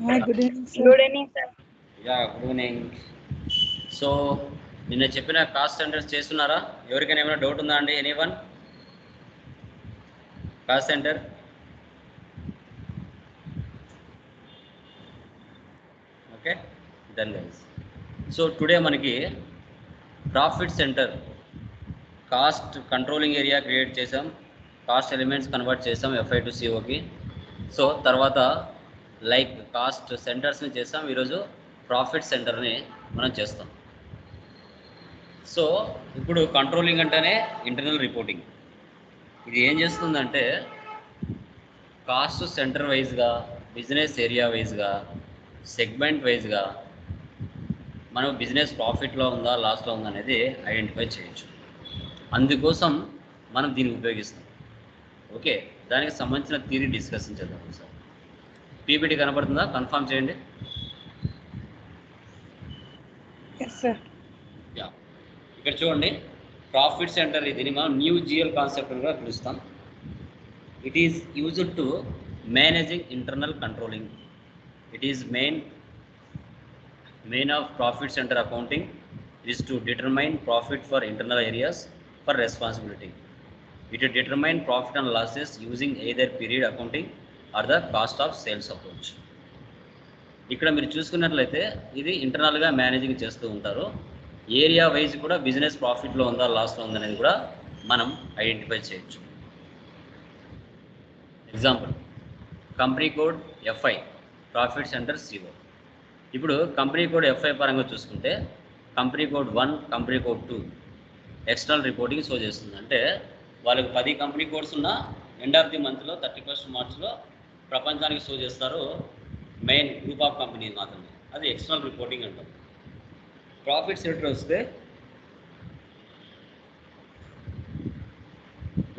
Good evening sir yeah good evening so నిన్న చెప్పిన cost centres చేస్తున్నారా? ఎవరికైనా ఏమైనా డౌట్ ఉందా అండి? Any one cost centre okay done guys so today మనకి profit centre cost controlling area create చేసాం కాస్ట్ ఎలిమెంట్స్ కన్వర్ట్ చేసాం ఎఫ్ఐ టు సిఓకి సో తర్వాత లైక్ కాస్ట్ సెంటర్స్ని చేస్తాం ఈరోజు ప్రాఫిట్ సెంటర్ని మనం చేస్తాం. సో ఇప్పుడు కంట్రోలింగ్ అంటేనే ఇంటర్నల్ రిపోర్టింగ్. ఇది ఏం చేస్తుందంటే కాస్ట్ సెంటర్ వైజ్గా బిజినెస్ ఏరియా వైజ్గా సెగ్మెంట్ వైజ్గా మనం బిజినెస్ ప్రాఫిట్లో ఉందా లాస్లో ఉందా అనేది ఐడెంటిఫై చేయొచ్చు. అందుకోసం మనం దీన్ని ఉపయోగిస్తాం. ఓకే? దానికి సంబంధించిన థీరీ డిస్కషన్ చేద్దాం సార్. పీపీటీ కనబడుతుందా? కన్ఫర్మ్ చేయండి. ఇక్కడ చూడండి. ప్రాఫిట్ సెంటర్ ఇది మనం న్యూ జియల్ కాన్సెప్ట్ కూడా పిలుస్తాం. It is used to managing internal controlling it is main main of profit centre accounting it is to determine profit for internal areas for responsibility it determine profit and losses using either period accounting or the cost of sales approach. ఇక్కడ మీరు చూసుకున్నట్లయితే ఇది ఇంటర్నల్గా managing చేస్తూ ఉంటారు. Area wise కూడా business ప్రాఫిట్లో ఉందా లాస్లో ఉందా అనేది కూడా మనం ఐడెంటిఫై చేయొచ్చు. Example company code FI profit centre CO ఇప్పుడు కంపెనీ కోడ్ ఎఫ్ఐ పరంగా చూసుకుంటే company code one company code two external reporting show చేస్తుంది. అంటే వాళ్ళకి పది కంపెనీ కోడ్స్ ఉన్న ఎండ్ ఆఫ్ ది మంత్లో థర్టీ ఫస్ట్ మార్చ్లో ప్రపంచానికి షో చేస్తారో మెయిన్ గ్రూప్ ఆఫ్ కంపెనీ మాత్రమే. అది ఎక్స్టర్నల్ రిపోర్టింగ్ అంటాం. ప్రాఫిట్ సెంటర్ వస్తే?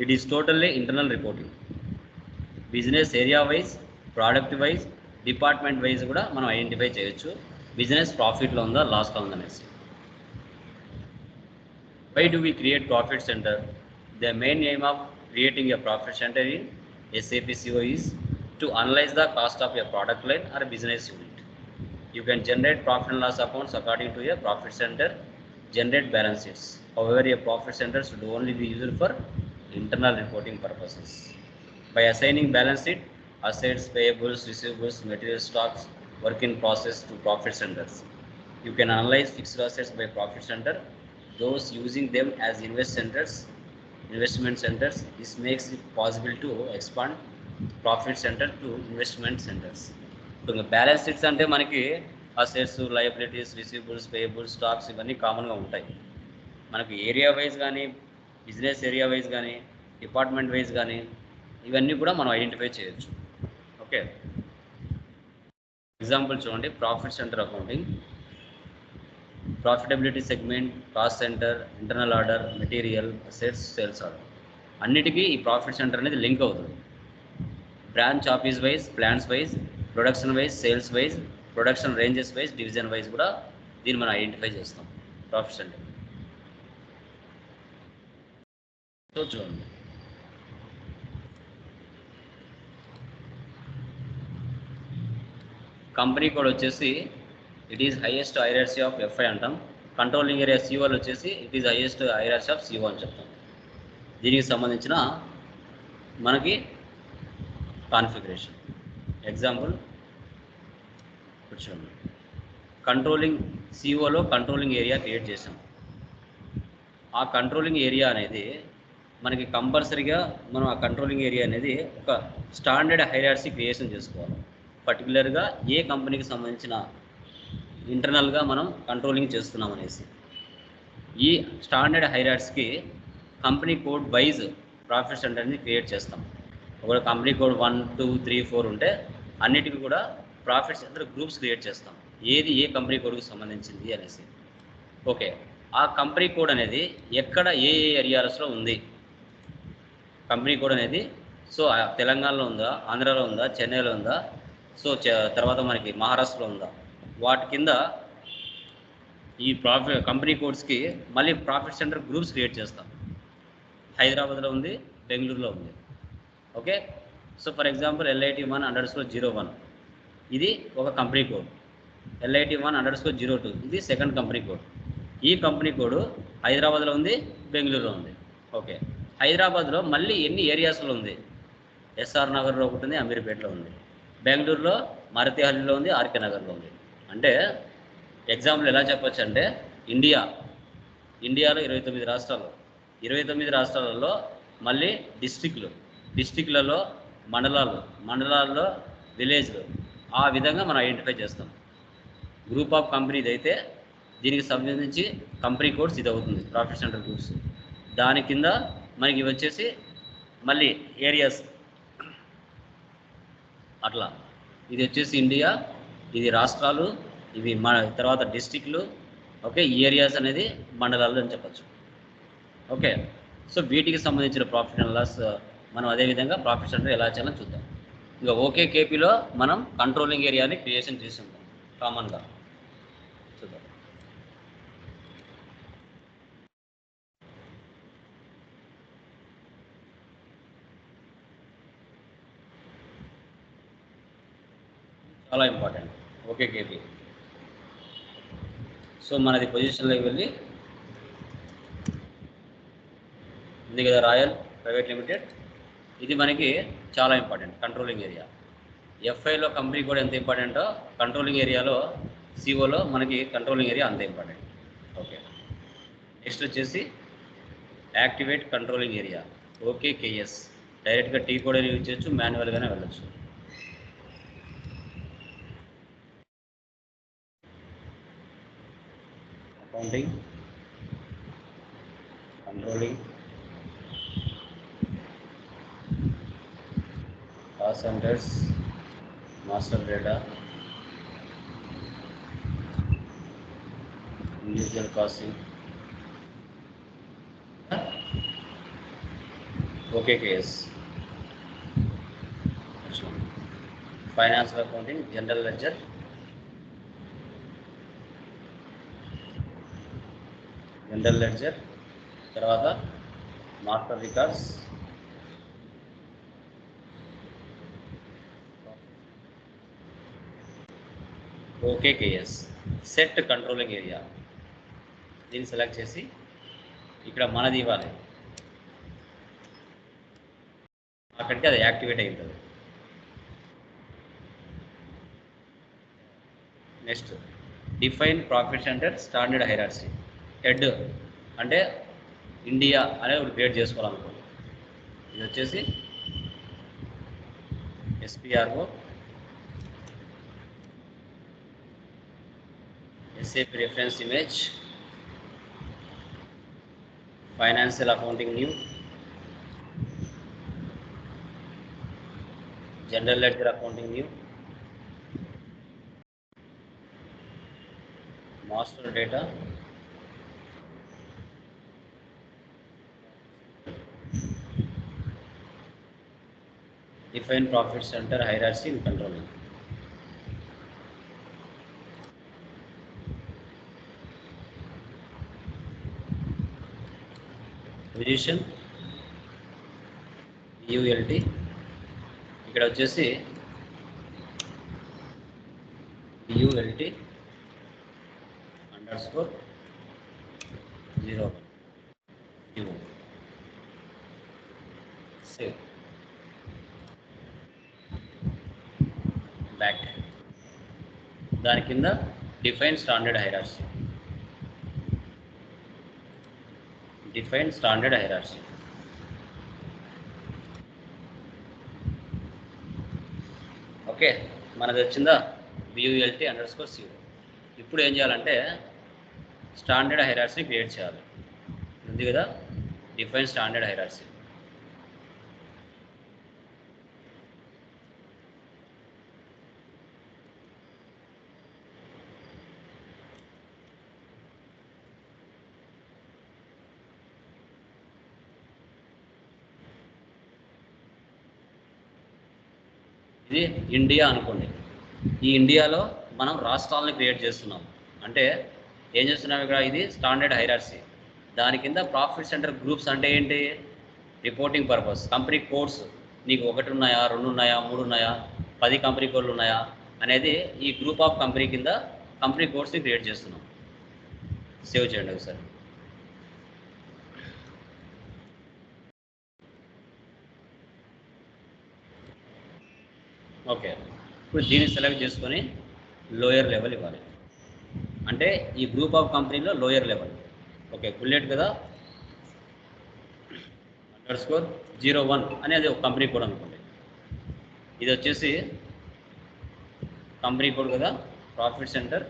It is totally internal reporting business area wise product wise department wise కూడా మనం ఐడెంటిఫై చేయొచ్చు. బిజినెస్ ప్రాఫిట్లో ఉందా లాస్లో ఉందా అనేసి. Why do we create profit centre the main aim of creating a profit centre in sap co is to analyze the cost of a product line or business unit. You can generate profit and loss accounts according to a profit center generate balance sheets however a profit center should only be used for internal reporting purposes. By assigning balance sheet assets payables receivables material stocks work in process to profit centers. You can analyze fixed assets by profit center. Those using them as invest centers investment centers this makes it possible to expand profit centre to investment centres ఇప్పుడు balance sheets అంటే మనకి assets liabilities receivables payables stocks ఇవన్నీ కామన్గా ఉంటాయి. మనకి area wise కానీ business area wise కానీ department wise కానీ ఇవన్నీ కూడా మనం ఐడెంటిఫై చేయొచ్చు. ఓకే ఎగ్జాంపుల్ చూడండి. Profit centre accounting profitability segment cost centre internal order material assets sales order అన్నిటికీ ఈ ప్రాఫిట్ సెంటర్ అనేది లింక్ అవుతుంది. Branch office wise plans wise production wise sales wise production ranges wise division wise కూడా దీన్ని మనం identify చేస్తాం profits అంటే so చూడండి. కంపెనీ కోడ్ వచ్చేసి it is highest hierarchy of FI అంటాం. కంట్రోలింగ్ ఏరియా సిఓలు వచ్చేసి it is highest hierarchy of CO అని చెప్తాం. దీనికి సంబంధించిన మనకి కాన్ఫిగరేషన్. ఎగ్జాంపుల్ కూర్చోండి. కంట్రోలింగ్ సిఓలో కంట్రోలింగ్ ఏరియా క్రియేట్ చేసాం ఆ కంట్రోలింగ్ ఏరియా అనేది మనకి కంపల్సరీగా మనం ఆ కంట్రోలింగ్ ఏరియా అనేది ఒక స్టాండర్డ్ హైరార్సీ క్రియేషన్ చేసుకోవాలి. పర్టికులర్గా ఏ కంపెనీకి సంబంధించిన ఇంటర్నల్గా మనం కంట్రోలింగ్ చేస్తున్నాం అనేసి. ఈ స్టాండర్డ్ హైరాట్స్కి కంపెనీ కోడ్ వైజ్ ప్రాఫిట్ సెంటర్ని క్రియేట్ చేస్తాం. ఒక company code one two three four ఉంటే అన్నిటికీ కూడా ప్రాఫిట్ సెంటర్ గ్రూప్స్ క్రియేట్ చేస్తాం. ఏది ఏ కంపెనీ కోడ్కి సంబంధించింది అనేసి. ఓకే. ఆ కంపెనీ కోడ్ అనేది ఎక్కడ ఏ ఏ ఏరియాస్లో ఉంది? కంపెనీ కోడ్ అనేది సో తెలంగాణలో ఉందా? ఆంధ్రాలో ఉందా? చెన్నైలో ఉందా? సో చ- తర్వాత మనకి మహారాష్ట్రలో ఉందా? వాటి కింద ఈ ప్రాఫిట్ కంపెనీ కోడ్స్కి మళ్ళీ ప్రాఫిట్ సెంటర్ గ్రూప్స్ క్రియేట్ చేస్తాం. హైదరాబాద్లో ఉంది బెంగళూరులో ఉంది. Okay? So for example LIT one underscore zero one ఇది ఒక company code. LIT one underscore zero two ఇది సెకండ్ కంపెనీ కోడ్. ఈ కంపెనీ కోడ్ హైదరాబాద్లో ఉంది బెంగళూరులో ఉంది. ఓకే? హైదరాబాద్లో మళ్ళీ ఎన్ని ఏరియాస్లో ఉంది? ఎస్ఆర్ నగర్లో ఒకటి ఉంది అమీర్పేటలో ఉంది. బెంగళూరులో మారుతిహల్లిలో ఉంది ఆర్కే నగర్లో ఉంది. అంటే ఎగ్జాంపుల్ ఎలా చెప్పొచ్చు అంటే ఇండియా. ఇండియాలో ఇరవై తొమ్మిది రాష్ట్రాలు. ఇరవై తొమ్మిది రాష్ట్రాలలో మళ్ళీ డిస్టిక్లు డిస్టిక్లలో మండలాలు మండలాల్లో విలేజ్లు ఆ విధంగా మనం ఐడెంటిఫై చేస్తాం. గ్రూప్ ఆఫ్ కంపెనీది అయితే దీనికి సంబంధించి కంపెనీ కోడ్స్ ఇది అవుతుంది ప్రాఫిట్ సెంటర్ గ్రూప్స్. దాని కింద మనకి ఇవి వచ్చేసి మళ్ళీ ఏరియాస్. అట్లా. ఇది వచ్చేసి ఇండియా ఇది రాష్ట్రాలు ఇవి మన తర్వాత డిస్టిక్లు. ఓకే ఈ ఏరియాస్ అనేది మండలాలు అని చెప్పచ్చు. ఓకే. సో వీటికి సంబంధించిన ప్రాఫిట్ అండ్ లాస్ మనం అదేవిధంగా ప్రాఫిట్ సెంటర్ ఎలా చేయాలో చూద్దాం. ఇంకా ఓకే కేపీలో మనం కంట్రోలింగ్ ఏరియాని క్రియేషన్ చేసిందాం కామన్గా చూద్దాం. చాలా ఇంపార్టెంట్ ఓకే కేపీ. సో మనది పొజిషన్లోకి వెళ్ళి ఉంది కదా రాయల్ ప్రైవేట్ లిమిటెడ్. ఇది మనకి చాలా ఇంపార్టెంట్ కంట్రోలింగ్ ఏరియా ఎఫ్ఐలో కంపెనీ కూడా ఎంత ఇంపార్టెంటో కంట్రోలింగ్ ఏరియాలో సిఓలో మనకి కంట్రోలింగ్ ఏరియా అంత ఇంపార్టెంట్ ఓకే నెక్స్ట్ వచ్చేసి activate controlling area okay KS డైరెక్ట్గా టీ కూడా యూజ్ చేయొచ్చు మాన్యువల్గానే వెళ్ళొచ్చు. Accounting controlling cost centers, master data, individual costing. Okay, case. Next one. Financial accounting, general ledger, general ledger తర్వాత master records okay KS. Set controlling area. దీన్ని select చేసి ఇక్కడ మనది ఇవ్వాలి. అక్కడికి అది యాక్టివేట్ అయి ఉంటుంది. Next define profit centre standard hierarchy head అంటే ఇండియా అనేది ఒకటి క్రియేట్ చేసుకోవాలనుకోండి ఇది వచ్చేసి SPRO SAP reference image financial accounting new general ledger accounting new master data define profit center hierarchy and controlling. Position ULT ఇక్కడ వచ్చేసి ULT underscore zero one save back దాని కింద define standard hierarchy define standard hierarchy okay మనది వచ్చిందా BULT underscore CO ఇప్పుడు ఏం చేయాలంటే standard హైరార్సీని create చేయాలి. ఉంది కదా? డిఫైన్ స్టాండర్డ్ హైరార్సీ ఇది ఇండియా అనుకోండి. ఈ ఇండియాలో మనం రాష్ట్రాలను క్రియేట్ చేస్తున్నాం. అంటే ఏం చేస్తున్నాం ఇక్కడ? ఇది స్టాండర్డ్ హైరార్సీ దాని కింద ప్రాఫిట్ సెంటర్ గ్రూప్స్ అంటే ఏంటి? రిపోర్టింగ్ పర్పస్ కంపెనీ కోడ్స్ నీకు ఒకటి ఉన్నాయా రెండు ఉన్నాయా మూడు ఉన్నాయా పది కంపెనీ కోడ్లు ఉన్నాయా అనేది ఈ గ్రూప్ ఆఫ్ కంపెనీ కింద కంపెనీ కోడ్స్ని క్రియేట్ చేస్తున్నాం. సేవ్ చేయండి ఒకసారి. ఓకే. ఇప్పుడు దీన్ని సెలెక్ట్ చేసుకొని లోయర్ లెవెల్ ఇవ్వాలి. అంటే ఈ గ్రూప్ ఆఫ్ కంపెనీలో లోయర్ లెవెల్. ఓకే బుల్లెట్ కదా? అండర్ స్కోర్ జీరో వన్ అనేది ఒక కంపెనీ కోడ్ అనుకోండి. ఇది వచ్చేసి కంపెనీ కోడ్ కదా? ప్రాఫిట్ సెంటర్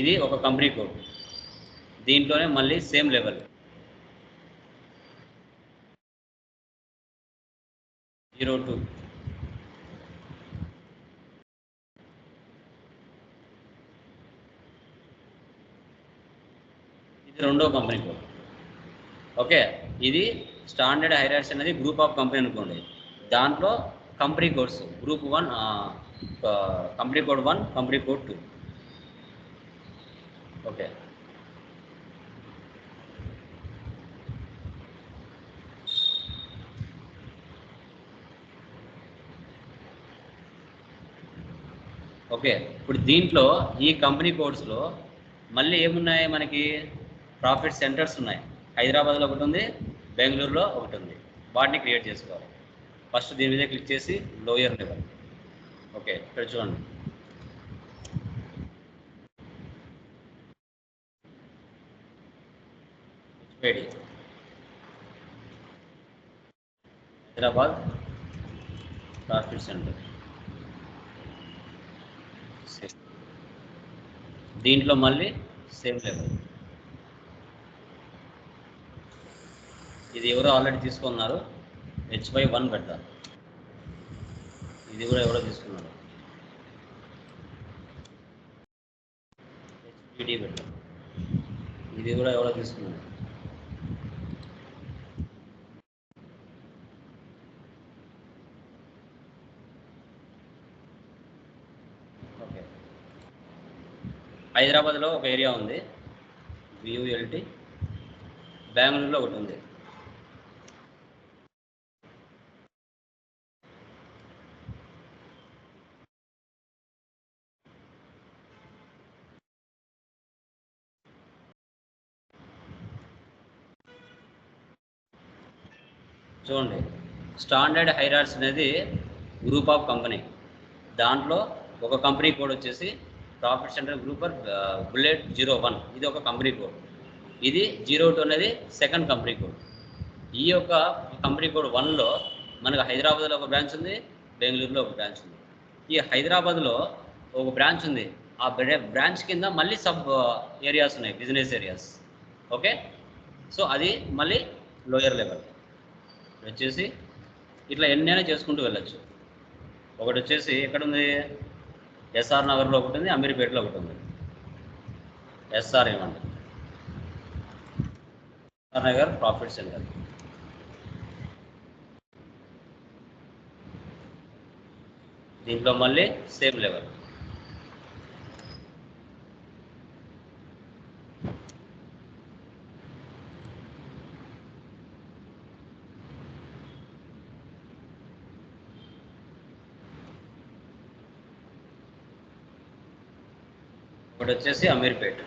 ఇది ఒక కంపెనీ కోడ్. దీంట్లోనే మళ్ళీ సేమ్ లెవెల్. Zero two. ఇది రెండో కంపెనీ కోడ్. ఓకే ఇది స్టాండర్డ్ హైరాక్స్ అనేది గ్రూప్ ఆఫ్ కంపెనీ అనుకోండి. దాంట్లో company codes group one company code one company code two. Okay. Okay. ఇప్పుడు దీంట్లో ఈ కంపెనీ కోడ్స్లో మళ్ళీ ఏమున్నాయి మనకి? ప్రాఫిట్ సెంటర్స్ ఉన్నాయి. హైదరాబాద్లో ఒకటి ఉంది బెంగళూరులో ఒకటి ఉంది. వాటిని క్రియేట్ చేసుకోవాలి. ఫస్ట్ దీని మీద క్లిక్ చేసి లోయర్ లెవెల్. ఓకే. ఇక్కడ చూడండి. హెచ్పేడి హైదరాబాద్ ప్రాఫిట్ సెంటర్. దీంట్లో మళ్ళీ సేమ్ లెవెల్. ఇది ఎవరో ఆల్రెడీ తీసుకున్నారు. హెచ్ బై వన్ పెడతారు ఇది కూడా ఎవరో తీసుకున్నారు. హెచ్పిడి పెడతారు ఇది కూడా ఎవరో తీసుకున్నారు ఓకే హైదరాబాద్లో ఒక ఏరియా ఉంది. వియుఎల్టీ బెంగళూరులో ఒకటి ఉంది. చూడండి. స్టాండర్డ్ హైరార్స్ అనేది గ్రూప్ ఆఫ్ కంపెనీ. దాంట్లో ఒక కంపెనీ కోడ్ వచ్చేసి profit centre group bullet zero one ఇది ఒక కంపెనీ కోడ్ ఇది జీరో టూ అనేది సెకండ్ కంపెనీ కోడ్ ఈ యొక్క కంపెనీ కోడ్ వన్లో మనకు హైదరాబాద్లో ఒక బ్రాంచ్ ఉంది బెంగళూరులో ఒక బ్రాంచ్ ఉంది. ఈ హైదరాబాద్లో ఒక బ్రాంచ్ ఉంది. ఆ బ్రాంచ్ కింద మళ్ళీ సబ్ ఏరియాస్ uh, ఉన్నాయి బిజినెస్ ఏరియాస్ ఓకే? సో అది మళ్ళీ లోయర్ లెవెల్ వచ్చేసి ఇట్లా ఎన్నైనా చేసుకుంటూ వెళ్ళొచ్చు. ఒకటి వచ్చేసి ఎక్కడుంది? ఎస్ఆర్ నగర్లో ఒకటి ఉంది అమీర్పేటలో ఒకటి ఉంది. ఎస్ఆర్ ఏమండి? ఎస్ఆర్ నగర్ ప్రాఫిట్ సెంటర్ దీంట్లో మళ్ళీ సేమ్ లెవెల్ ఒకటి వచ్చేసి అమీర్పేట్.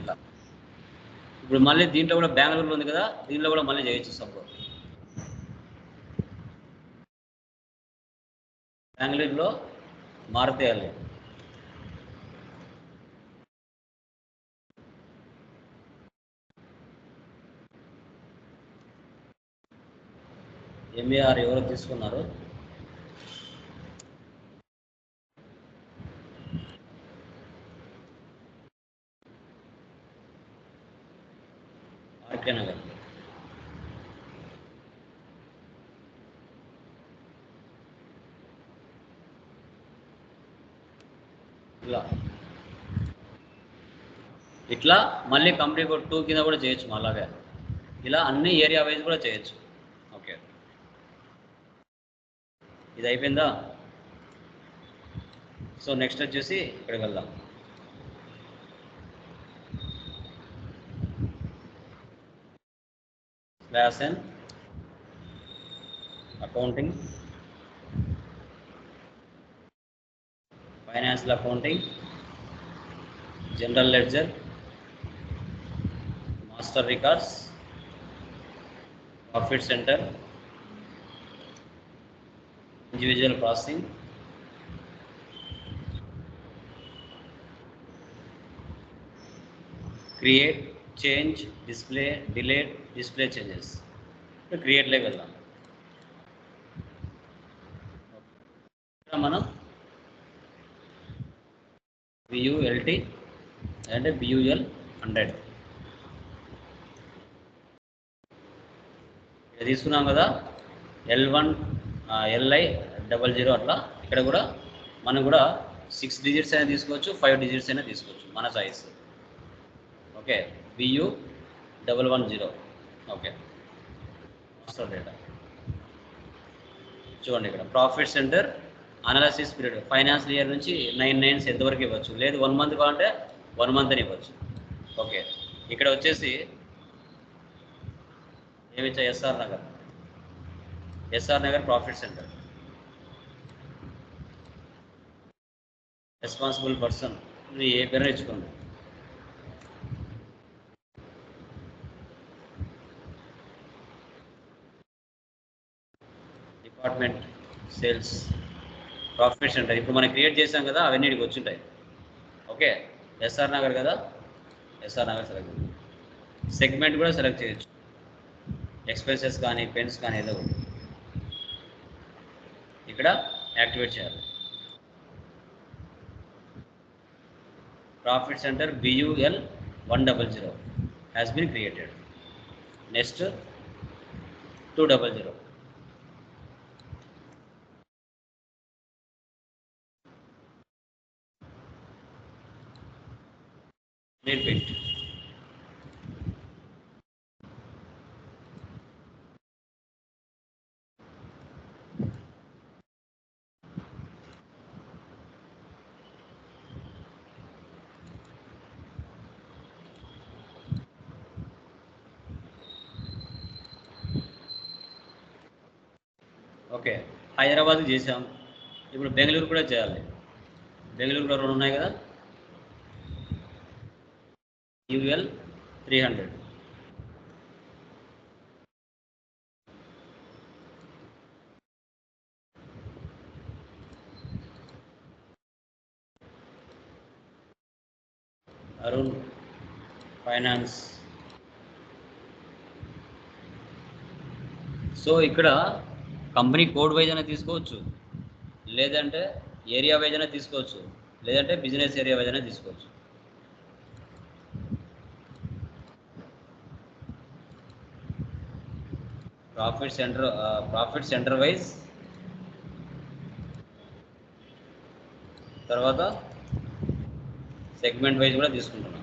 ఇలా. ఇప్పుడు మళ్ళీ దీంట్లో కూడా బెంగళూరులో ఉంది కదా దీంట్లో కూడా మళ్ళీ చేయొచ్చు సపోజ్ బెంగళూరులో మారుతేయాలి. ఎంఏఆర్ ఎవరు తీసుకున్నారు ఆర్కే నగర్ ఇలా ఇట్లా మళ్ళీ కంపెనీ కోడ్ టూ కింద కూడా చేయొచ్చు అలాగే. ఇలా అన్ని ఏరియా వైజ్ కూడా చేయొచ్చు. ఓకే. ఇది అయిపోయిందా? సో నెక్స్ట్ వచ్చేసి ఇక్కడికి వెళ్దాం. Slash and accounting financial accounting general ledger master records profit centre individual processing create change display delete display changes క్రియేట్లోకి వెళ్దాం ఇక్కడ మనం బియుఎల్టీ అంటే బియుఎల్ హండ్రెడ్ తీసుకున్నాం కదా L one LI double zero అట్లా. ఇక్కడ కూడా మనం కూడా సిక్స్ డిజిట్స్ అయినా తీసుకోవచ్చు ఫైవ్ డిజిట్స్ అయినా తీసుకోవచ్చు మన choice okay BU double one zero okay. Master data చూడండి ఇక్కడ profit centre analysis period financial year నుంచి నైన్ నైన్స్ ఎంతవరకు ఇవ్వచ్చు? లేదు వన్ మంత్ కావాలంటే వన్ మంత్ అని ఇవ్వచ్చు. ఓకే. ఇక్కడ వచ్చేసి ఏమి SR Nagar. SR Nagar profit centre. Responsible person ఏ పేరు డిపార్ట్మెంట్ సేల్స్ ప్రాఫిట్ సెంటర్ ఇప్పుడు మనం క్రియేట్ చేసాం కదా అవన్నీ వచ్చింటాయి. ఓకే ఎస్ఆర్ నగర్ కదా? ఎస్ఆర్ నగర్ సెలెక్ట్ సెగ్మెంట్ కూడా సెలెక్ట్ చేయొచ్చు. ఎక్స్పెన్సెస్ కానీ పెన్స్ కానీ ఏదో ఒకటి. ఇక్కడ యాక్టివేట్ చేయాలి. Profit centre BUL one double zero has been created next two double zero repeat okay. Hyderabad చేసాం ఇప్పుడు బెంగళూరు కూడా చేయాలి. బెంగళూరులో రెండు ఉన్నాయి కదా? UL three hundred. Arun finance. So ఇక్కడ కంపెనీ కోడ్ వైజ్ అయినా తీసుకోవచ్చు. లేదంటే ఏరియా వైజ్ అయినా తీసుకోవచ్చు. లేదంటే బిజినెస్ ఏరియా వైజ్ అయినా తీసుకోవచ్చు. Profit centre profit centre wise. తర్వాత సెగ్మెంట్ వైజ్ కూడా తీసుకుంటున్నాం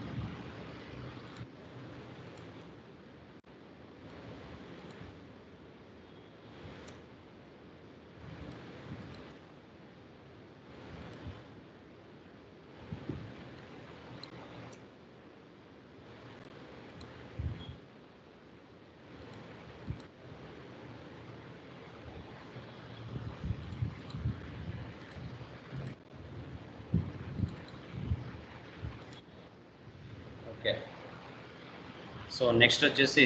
ఓకే సో నెక్స్ట్ వచ్చేసి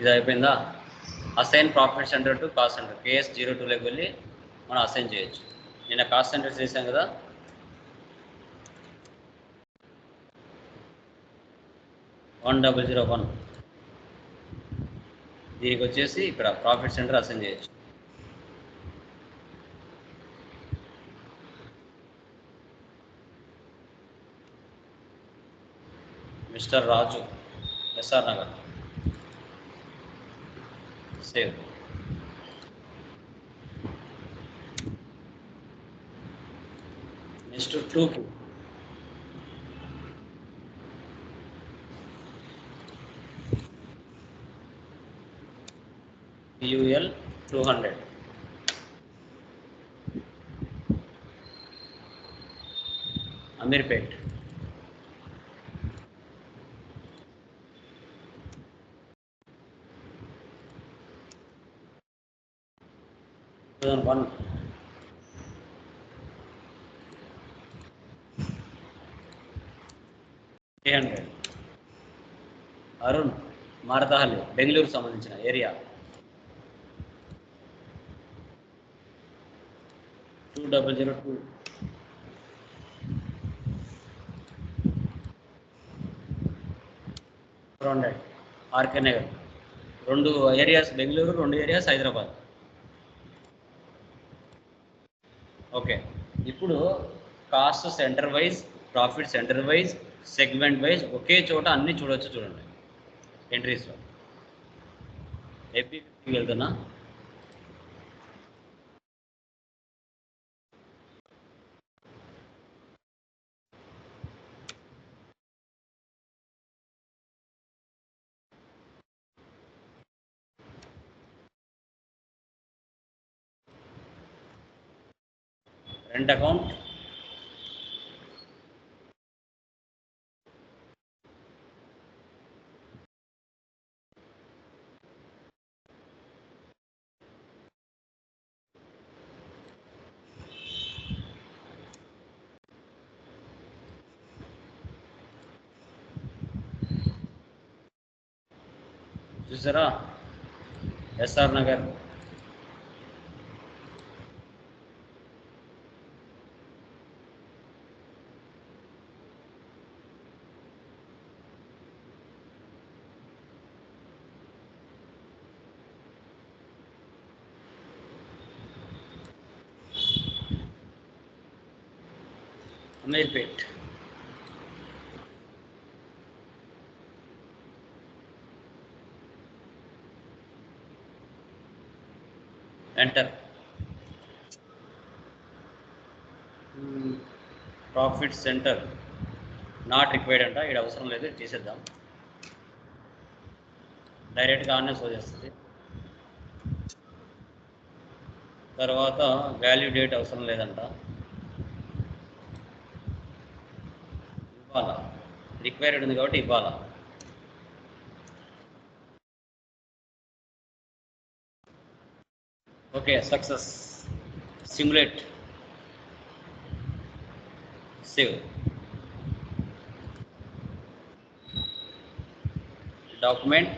ఇది అయిపోయిందా? Assign profit centre to cost centre KS zero టూలోకి వెళ్ళి మనం అసైన్ చేయొచ్చు. నిన్న కాస్ట్ సెంటర్ చేసాం కదా? వన్ డబల్ జీరో వన్ దీనికి వచ్చేసి ఇక్కడ ప్రాఫిట్ సెంటర్ అసైన్ చేయొచ్చు. Mister Raju. SR Nagar save next two key you two hundred Ameerpet 2001 hundred Arun Marathahalli Bengaluru సంబంధించిన area two double zero two four hundred RK Nagar రెండు areas Bengaluru రెండు areas Hyderabad okay. ఇప్పుడు cost centre wise profit centre wise segment wise ఒకే చోట అన్ని చూడొచ్చు చూడండి. ఎంట్రీస్లో AP ఫిఫ్టీకి వెళ్తున్నా రెంట్ అకౌంట్ చూసారా SR Nagar enter profit centre not required అంట ఇక్కడ అవసరం లేదు తీసేద్దాం డైరెక్ట్గా ఆన్నే షో చేస్తుంది. తర్వాత వాల్యూ డేట్ అవసరం లేదంట. ఇవ్వాలా? రిక్వైర్డ్ ఉంది కాబట్టి ఇవ్వాలా? Okay success. Simulate. Save. Document.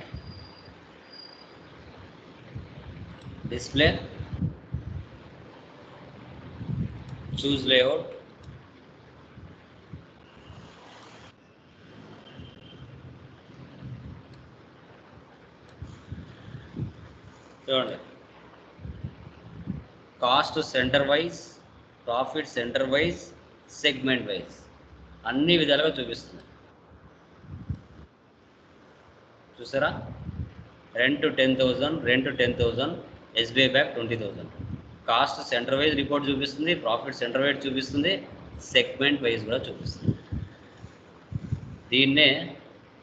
Display. Choose layout. చూడండి. Cost centre wise profit centre wise segment wise అన్ని విధాలుగా చూపిస్తుంది చూసారా? Rent ten thousand rent ten thousand SBI back twenty thousand cost centre wise report చూపిస్తుంది profit centre wise చూపిస్తుంది segment wise కూడా చూపిస్తుంది. దీన్నే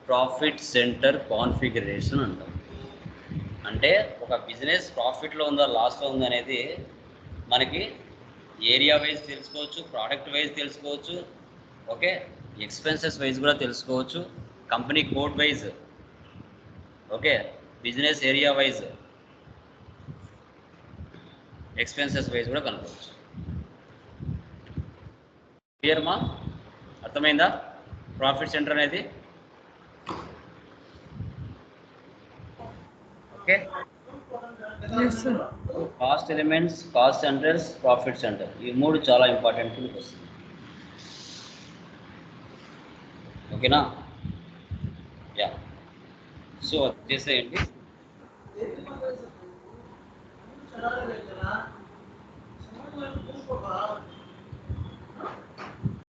ప్రాఫిట్ సెంటర్ కాన్ఫిగరేషన్ అంటాం. అంటే ఒక బిజినెస్ ప్రాఫిట్లో ఉందా లాస్లో ఉందా అనేది మనకి ఏరియా వైజ్ తెలుసుకోవచ్చు ప్రోడక్ట్ వైజ్ తెలుసుకోవచ్చు ఓకే ఎక్స్పెన్సెస్ వైజ్ కూడా తెలుసుకోవచ్చు company code wise okay business area wise expenses wise కూడా కనుక్కోవచ్చు. క్లియర్ మా? అర్థమైందా? ప్రాఫిట్ సెంటర్ అనేది okay. Cost elements cost centres profit centre ఈ మూడు చాలా ఇంపార్టెంట్ కిందకి వస్తుంది. ఓకేనా? యా సో చేసేయండి. Thank.